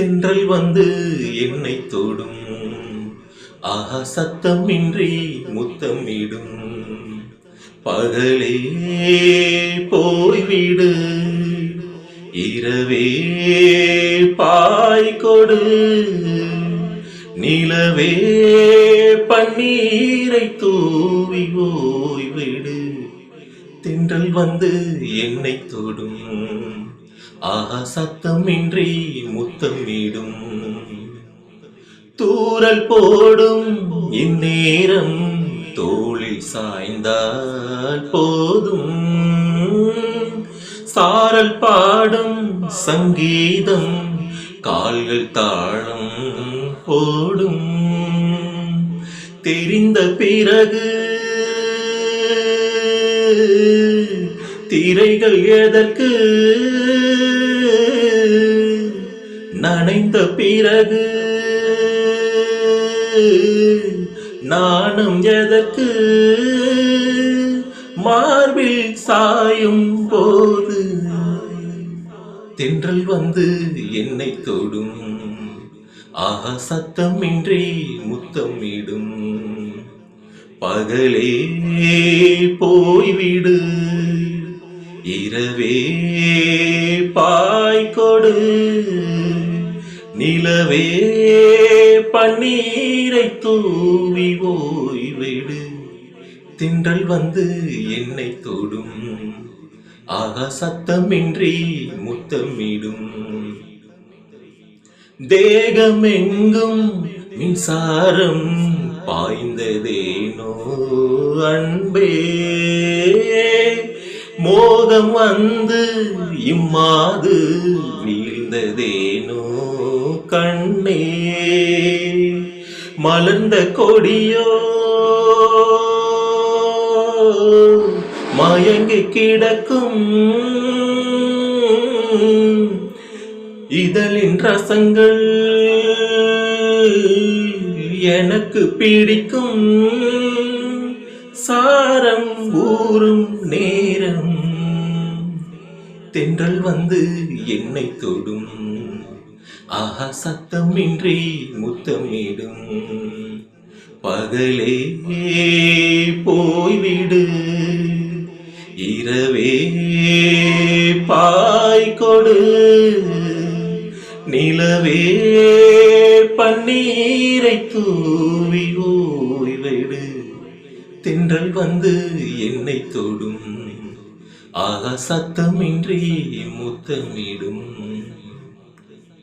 தென்றல் வந்து என்னை தொடும். ஆஹா சத்தமின்றி முத்தமிடும். பகலே போய்விடு. இரவே பாய் கொடு நிலவே பன்னீரை தூவி ஓய்விடு. தென்றல் வந்து என்னை தொடும். ஆஹா சத்தமின்றி முத்தமிடும் தூரல் போடும் இந்நேரம் தோளில் சாய்ந்தால் போதும். சாரல் பாடும் சங்கீதம் கால்கள் தாழம் போடும். தெரிந்த பிறகு திரைகள் எதற்கு? நனைந்த பிறகு நாணம் எதற்கு? மார்பில் சாயும் போது தென்றல் வந்து என்னை தொடும். ஆக சத்தமின்றி முத்தமிடும் பகலே போய்விடு. இரவே பாய் கொடு. நிலவே பன்னீரை தூவி ஓய்விடு. தின்றல் வந்து என்னை தொடும். ஆகா சத்தமின்றி முத்தமிடும் தேகமெங்கும் மின்சாரம் பாய்ந்ததேனோ அன்பே. மோகம் வந்து இம்மாது வீழ்ந்ததேனோ கண்ணே? மலர்ந்த கொடியோ மயங்கி கிடக்கும்? இதழின் ரசங்கள் எனக்கு பிடிக்கும். சாரம் ஊறும் நே தென்றல் வந்து என்னை தொடும். ஆஹா சத்தமின்றி முத்தமிடும். பகலே போய்விடு. இரவே பாய் கொடு. நிலவே பன்னீரை தூவி ஓய்விடு. தென்றல் வந்து என்னை தொடும். ஆக சத்தமின்றி முத்தமிடும்.